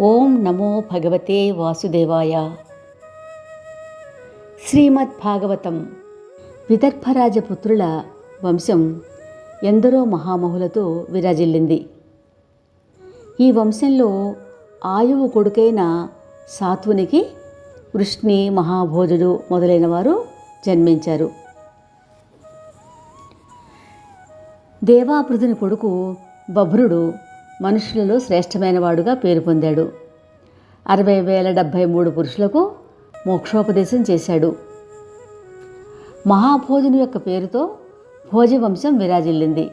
ఓం నమో భగవతే వాసుదేవాయ. శ్రీమద్ భాగవతం విదర్భరాజపుత్రుల వంశం ఎందరో మహామహులతో విరాజిల్లింది. ఈ వంశంలో ఆయువు కొడుకైన సాత్వునికి వృష్ణి మహాభోజుడు మొదలైన వారు జన్మించారు. దేవాపృతుని కొడుకు బభ్రుడు మనుషులలో శ్రేష్టమైన వాడుగా పేరు పొందాడు. అరవై వేల డెబ్భై మూడు పురుషులకు మోక్షోపదేశం చేశాడు. మహాభోజుని యొక్క పేరుతో భోజవంశం విరాజిల్లింది.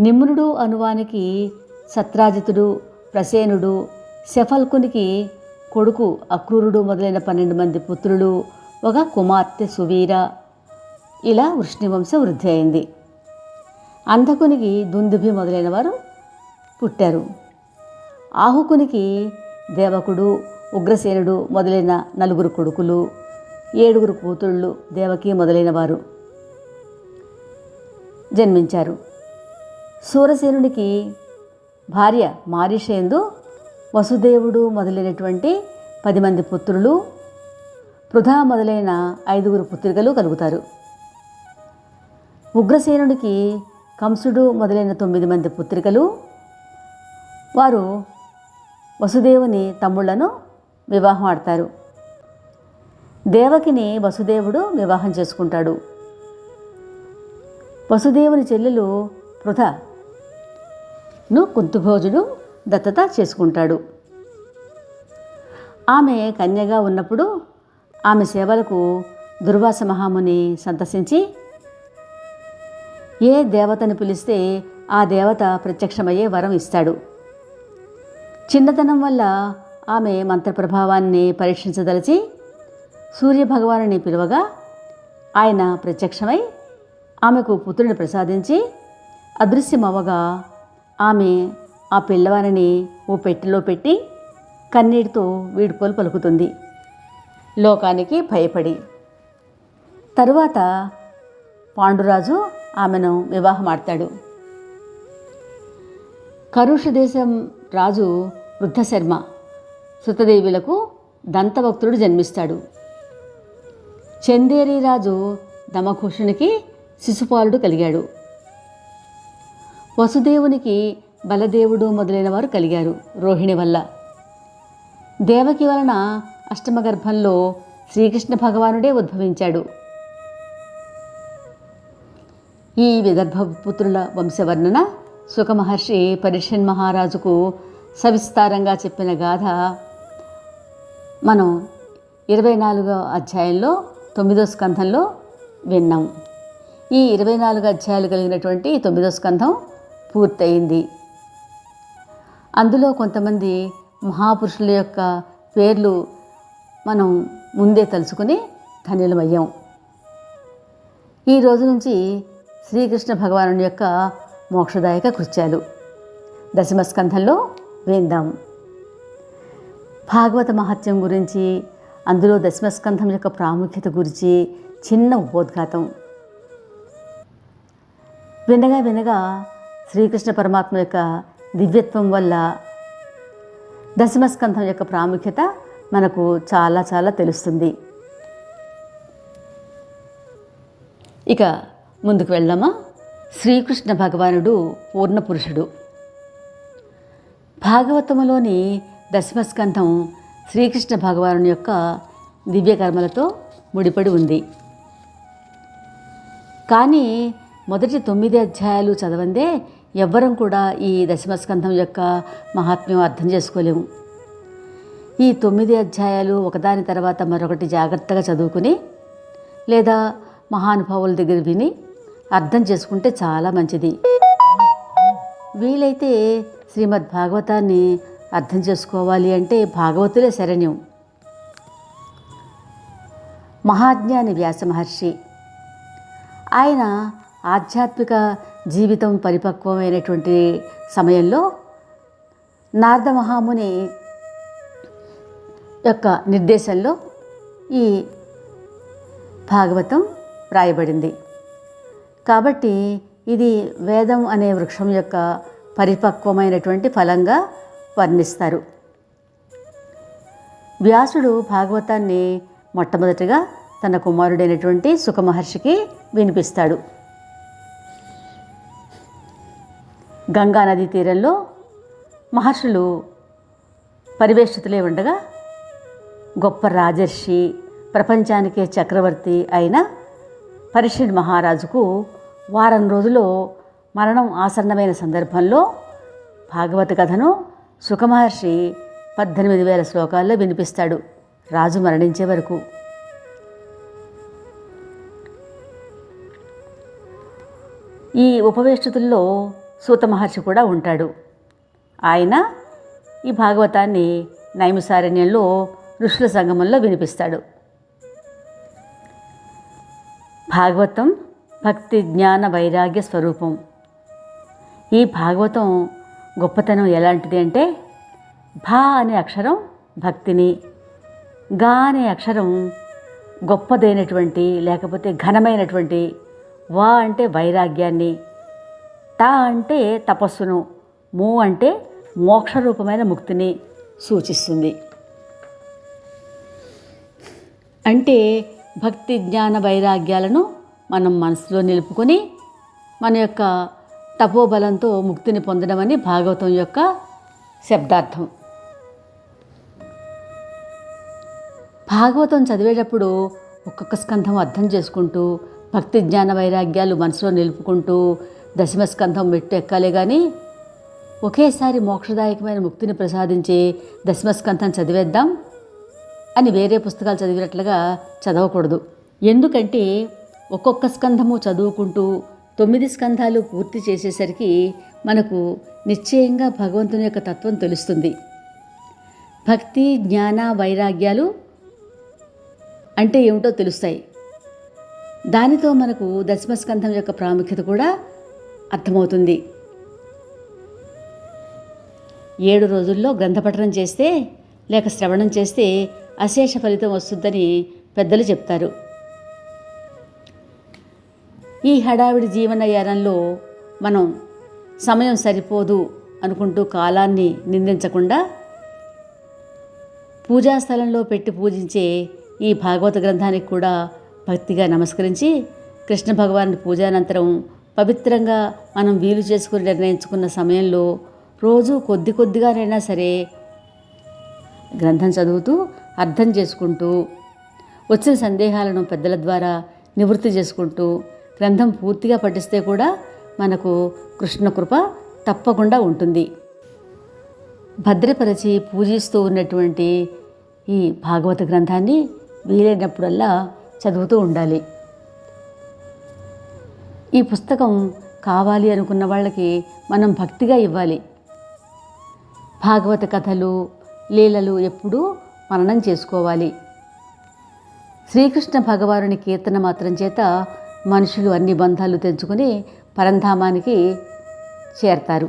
నిమ్నుడు అనువానికి సత్రాజితుడు ప్రసేనుడు శఫల్కునికి కొడుకు అక్రూరుడు మొదలైన పన్నెండు మంది పుత్రులు ఒక కుమార్తె సువీర. ఇలా వృష్ణివంశం వృద్ధి అయింది. అంధకునికి దుందుభి మొదలైన వారు పుట్టారు. ఆహుకునికి దేవకుడు ఉగ్రసేనుడు మొదలైన నలుగురు కొడుకులు ఏడుగురు కూతుళ్ళు దేవకి మొదలైన వారు జన్మించారు. సూరసేనునికి భార్య మారిషేందు వసుదేవుడు మొదలైనటువంటి పది మంది పుత్రులు పృథా మొదలైన ఐదుగురు పుత్రికలు కలుగుతారు. ఉగ్రసేనుడికి కంసుడు మొదలైన తొమ్మిది మంది పుత్రికలు. వారు వసుదేవుని తమ్ముళ్ళను వివాహం ఆడతారు. దేవకిని వసుదేవుడు వివాహం చేసుకుంటాడు. వసుదేవుని చెల్లెలు పృథను కుంతుభోజుడు దత్తత చేసుకుంటాడు. ఆమె కన్యగా ఉన్నప్పుడు ఆమె సేవలకు దుర్వాస మహాముని సంతసించి ఏ దేవతను పిలిస్తే ఆ దేవత ప్రత్యక్షమయ్యే వరం ఇస్తాడు. చిన్నతనం వల్ల ఆమె మంత్రప్రభావాన్ని పరీక్షించదలిచి సూర్యభగవానుని పిలువగా ఆయన ప్రత్యక్షమై ఆమెకు పుత్రుని ప్రసాదించి అదృశ్యమవ్వగా ఆమె ఆ పిల్లవారిని ఓ పెట్టెలో పెట్టి కన్నీటితో వీడుకోలు పలుకుతుంది. లోకానికి భయపడి. తరువాత పాండురాజు ఆమెను వివాహమాడతాడు. కరుష దేశం రాజు వృద్ధశర్మ శృతదేవులకు దంతభక్తుడు జన్మిస్తాడు. చందేరి రాజు దమఘోషునికి శిశుపాలుడు కలిగాడు. వసుదేవునికి బలదేవుడు మొదలైన వారు కలిగారు రోహిణి వల్ల. దేవకి వలన అష్టమ గర్భంలో శ్రీకృష్ణ భగవానుడే ఉద్భవించాడు. ఈ విదర్భ పుత్రుల వంశవర్ణన సుఖమహర్షి పరిషన్ మహారాజుకు సవిస్తారంగా చెప్పిన గాథ మనం ఇరవై నాలుగో అధ్యాయంలో తొమ్మిదో స్కంధంలో విన్నాం. ఈ ఇరవై నాలుగు అధ్యాయాలు కలిగినటువంటి తొమ్మిదో స్కంధం పూర్తయింది. అందులో కొంతమంది మహాపురుషుల యొక్క పేర్లు మనం ముందే తలుచుకుని ధన్యులమయ్యాం. ఈ రోజు నుంచి శ్రీకృష్ణ భగవాను యొక్క మోక్షదాయక కృత్యాలు. దశమస్కంధంలో విందాం. భాగవత మహత్యం గురించి అందులో దశమస్కంధం యొక్క ప్రాముఖ్యత గురించి చిన్న ఉపోద్ఘాతం. వినగా వినగా శ్రీకృష్ణ పరమాత్మ యొక్క దివ్యత్వం వల్ల దశమస్కంధం యొక్క ప్రాముఖ్యత మనకు చాలా చాలా తెలుస్తుంది. ఇక ముందుకు వెళ్దామా? శ్రీకృష్ణ భగవానుడు పూర్ణ పురుషుడు భాగవతములోని దశమస్కంధం శ్రీకృష్ణ భగవాను యొక్క దివ్యకర్మలతో ముడిపడి ఉంది. కానీ మొదటి తొమ్మిది అధ్యాయాలు చదవందే ఎవ్వరం కూడా ఈ దశమస్కంధం యొక్క మహాత్మ్యం అర్థం చేసుకోలేము. ఈ తొమ్మిది అధ్యాయాలు ఒకదాని తర్వాత మరొకటి జాగ్రత్తగా చదువుకుని లేదా మహానుభావుల దగ్గర విని అర్థం చేసుకుంటే చాలా మంచిది. వీలైతే శ్రీమద్ భాగవతాన్ని అర్థం చేసుకోవాలి అంటే భాగవతులే శరణ్యం. మహాజ్ఞాని వ్యాస మహర్షి ఆయన ఆధ్యాత్మిక జీవితం పరిపక్వమైనటువంటి సమయంలో నారద మహాముని యొక్క నిర్దేశంలో ఈ భాగవతం రాయబడింది. కాబట్టి ఇది వేదం అనే వృక్షం యొక్క పరిపక్వమైనటువంటి ఫలంగా వర్ణిస్తారు. వ్యాసుడు భాగవతాన్ని మొట్టమొదటిగా తన కుమారుడైనటువంటి సుఖమహర్షికి వినిపిస్తాడు. గంగా నదీ తీరంలో మహర్షులు పరివేష్టితులే ఉండగా గొప్ప రాజర్షి ప్రపంచానికే చక్రవర్తి అయిన పరీక్షిత్ మహారాజుకు వారం రోజులు మరణం ఆసన్నమైన సందర్భంలో భాగవత కథను సుఖమహర్షి పద్దెనిమిది వేల శ్లోకాల్లో వినిపిస్తాడు. రాజు మరణించే వరకు. ఈ ఉపవేష్టితుల్లో సూత మహర్షి కూడా ఉంటాడు. ఆయన ఈ భాగవతాన్ని నైమిసారణ్యంలో ఋషుల సంగమంలో వినిపిస్తాడు. భాగవతం భక్తి జ్ఞాన వైరాగ్య స్వరూపం. ఈ భాగవతం గొప్పతనం ఎలాంటిది అంటే భా అనే అక్షరం భక్తిని గా అనే అక్షరం గొప్పదైనటువంటి లేకపోతే ఘనమైనటువంటి వా అంటే వైరాగ్యాన్ని తా అంటే తపస్సును మూ అంటే మోక్షరూపమైన ముక్తిని సూచిస్తుంది. అంటే భక్తి జ్ఞాన వైరాగ్యాలను మనం మనసులో నిలుపుకొని మన యొక్క తపోబలంతో ముక్తిని పొందడమని భాగవతం యొక్క శబ్దార్థం. భాగవతం చదివేటప్పుడు ఒక్కొక్క స్కంధం అర్థం చేసుకుంటూ భక్తి జ్ఞాన వైరాగ్యాలు మనసులో నిలుపుకుంటూ దశమ స్కంధం మెట్టు ఎక్కాలే కానీ ఒకేసారి మోక్షదాయకమైన ముక్తిని ప్రసాదించే దశమ స్కంధం చదివేద్దాం. అని వేరే పుస్తకాలు చదివినట్లుగా చదవకూడదు. ఎందుకంటే ఒక్కొక్క స్కంధము చదువుకుంటూ తొమ్మిది స్కంధాలు పూర్తి చేసేసరికి మనకు నిశ్చయంగా భగవంతుని యొక్క తత్వం తెలుస్తుంది. భక్తి జ్ఞాన వైరాగ్యాలు అంటే ఏమిటో తెలుస్తాయి. దానితో మనకు దశమస్కంధం యొక్క ప్రాముఖ్యత కూడా అర్థమవుతుంది. ఏడు రోజుల్లో గ్రంథపఠనం చేస్తే లేక శ్రవణం చేస్తే అశేష ఫలితం వస్తుందని పెద్దలు చెప్తారు. ఈ హడావిడి జీవన యానంలో మనం సమయం సరిపోదు అనుకుంటూ కాలాన్ని నిందించకుండా పూజాస్థలంలో పెట్టి పూజించే ఈ భాగవత గ్రంథానికి కూడా భక్తిగా నమస్కరించి కృష్ణ భగవాను పూజానంతరం పవిత్రంగా మనం వీలు చేసుకుని నిర్ణయించుకున్న సమయంలో రోజు కొద్ది కొద్దిగానైనా సరే గ్రంథం చదువుతూ అర్థం చేసుకుంటూ వచ్చిన సందేహాలను పెద్దల ద్వారా నివృత్తి చేసుకుంటూ గ్రంథం పూర్తిగా పఠిస్తే కూడా మనకు కృష్ణ కృప తప్పకుండా ఉంటుంది. భద్రపరిచి పూజిస్తూ ఉన్నటువంటి ఈ భాగవత గ్రంథాన్ని వీలైనప్పుడల్లా చదువుతూ ఉండాలి. ఈ పుస్తకం కావాలి అనుకున్న వాళ్ళకి మనం భక్తిగా ఇవ్వాలి. భాగవత కథలు లీలలు ఎప్పుడూ మననం చేసుకోవాలి. శ్రీకృష్ణ భగవానుని కీర్తన మాత్రం చేత మనుషులు అన్ని బంధాలు తెంచుకొని పరంధామానికి చేరతారు.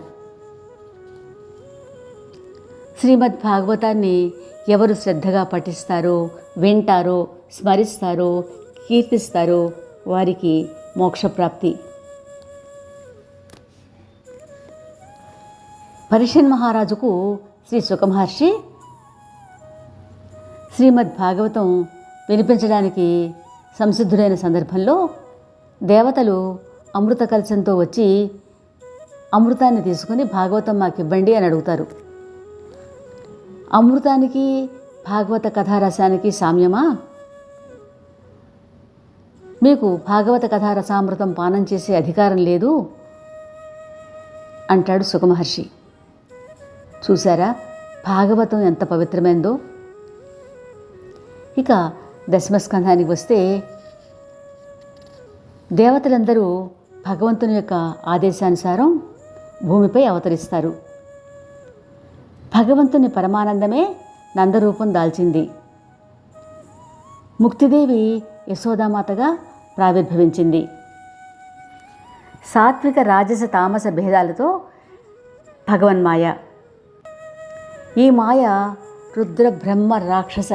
శ్రీమద్ భాగవతాన్ని ఎవరు శ్రద్ధగా పఠిస్తారో వింటారో స్మరిస్తారో కీర్తిస్తారో వారికి మోక్షప్రాప్తి. పరిషన్ మహారాజుకు శ్రీ సుఖమహర్షి శ్రీమద్ భాగవతం వినిపించడానికి సంసిద్ధుడైన సందర్భంలో దేవతలు అమృత కలశంతో వచ్చి అమృతాన్ని తీసుకుని భాగవతం మాకు ఇవ్వండి అని అడుగుతారు. అమృతానికి భాగవత కథారసానికి సామ్యమా? మీకు భాగవత కథారసామృతం పానం చేసే అధికారం లేదు అంటాడు సుఖమహర్షి చూసారా భాగవతం ఎంత పవిత్రమైందో? ఇక దశమస్కంధానికి వస్తే దేవతలందరూ భగవంతుని యొక్క ఆదేశానుసారం భూమిపై అవతరిస్తారు. భగవంతుని పరమానందమే నందరూపం దాల్చింది. ముక్తిదేవి యశోదామాతగా ప్రావిర్భవించింది. సాత్విక రాజస తామస భేదాలతో భగవన్మాయ. ఈ మాయ రుద్ర బ్రహ్మ రాక్షస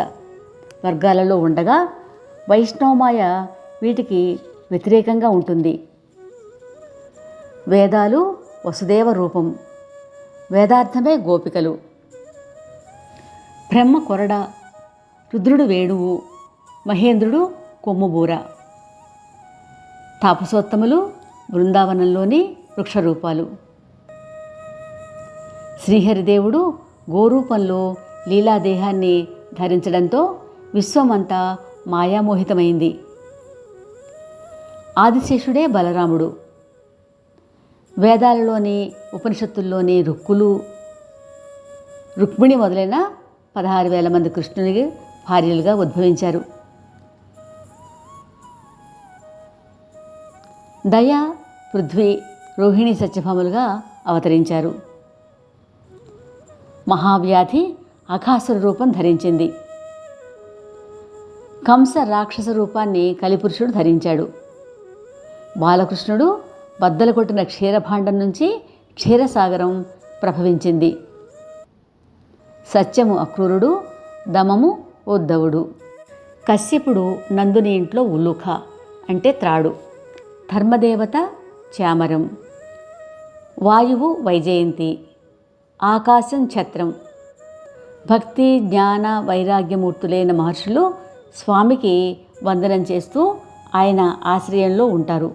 వర్గాలలో ఉండగా వైష్ణవమాయ వీటికి వ్యతిరేకంగా ఉంటుంది. వేదాలు వసుదేవ రూపం. వేదార్థమే గోపికలు. బ్రహ్మ కొరడ రుద్రుడు వేణువు మహేంద్రుడు కొమ్ముబూర. తాపసోత్తములు బృందావనంలోని వృక్షరూపాలు. శ్రీహరిదేవుడు గోరూపంలో లీలాదేహాన్ని ధరించడంతో విశ్వమంతా మాయామోహితమైంది. ఆదిశేషుడే బలరాముడు. వేదాలలోని ఉపనిషత్తుల్లోని రుక్కులు రుక్మిణి మొదలైన పదహారు వేల మంది కృష్ణునికి భార్యలుగా ఉద్భవించారు. దయ పృథ్వీ రోహిణి సత్యభామలుగా అవతరించారు. మహావ్యాధి అఖాసుర రూపం ధరించింది. కంస రాక్షస రూపాన్ని కలిపురుషుడు ధరించాడు. బాలకృష్ణుడు బద్దలు కొట్టిన క్షీరభాండం నుంచి క్షీరసాగరం ప్రభవించింది. సత్యము అక్రూరుడు దమము ఉద్ధవుడు. కశ్యపుడు నందుని ఇంట్లో ఉల్లుఖ అంటే త్రాడు. ధర్మదేవత చామరం. వాయువు వైజయంతి. ఆకాశం ఛత్రం. భక్తి జ్ఞాన వైరాగ్యమూర్తులైన మహర్షులు స్వామికి వందనం చేస్తూ ఆయన ఆశ్రయంలో ఉంటారు.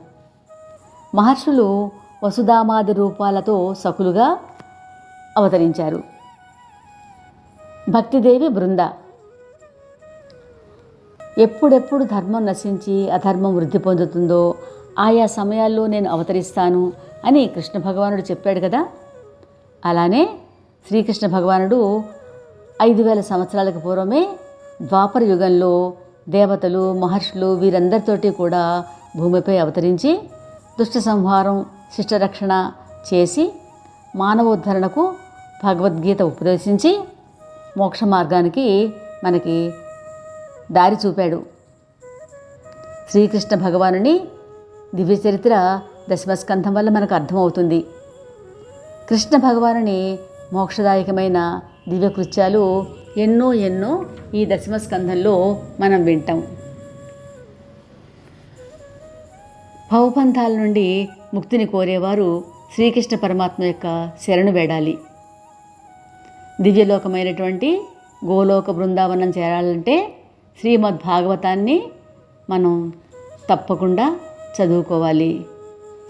మహర్షులు వసుధామాది రూపాలతో సకులుగా అవతరించారు. భక్తిదేవి బృంద. ఎప్పుడెప్పుడు ధర్మం నశించి అధర్మం వృద్ధి పొందుతుందో ఆయా సమయాల్లో నేను అవతరిస్తాను అని కృష్ణ భగవానుడు చెప్పాడు కదా. అలానే శ్రీకృష్ణ భగవానుడు ఐదు వేల సంవత్సరాలకు పూర్వమే ద్వాపర యుగంలో దేవతలు మహర్షులు వీరందరితోటి కూడా భూమిపై అవతరించి దుష్ట సంహారం శిష్టరక్షణ చేసి మానవోద్ధరణకు భగవద్గీత ఉపదేశించి మోక్ష మార్గానికి మనకి దారి చూపాడు. శ్రీకృష్ణ భగవానుని దివ్య చరిత్ర దశమస్కంధం వల్ల మనకు అర్థమవుతుంది. కృష్ణ భగవానుని మోక్షదాయకమైన దివ్య కృత్యాలు ఎన్నో ఎన్నో ఈ దశమస్కంధంలో మనం వింటాం. భవపంథాల నుండి ముక్తిని కోరేవారు శ్రీకృష్ణ పరమాత్మ యొక్క శరణు వేడాలి. దివ్యలోకమైనటువంటి గోలోక బృందావనం చేరాలంటే శ్రీమద్ భాగవతాన్ని మనం తప్పకుండా చదువుకోవాలి.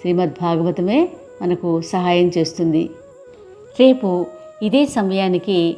శ్రీమద్ భాగవతమే మనకు సహాయం చేస్తుంది. రేపు ఇదే సమయానికి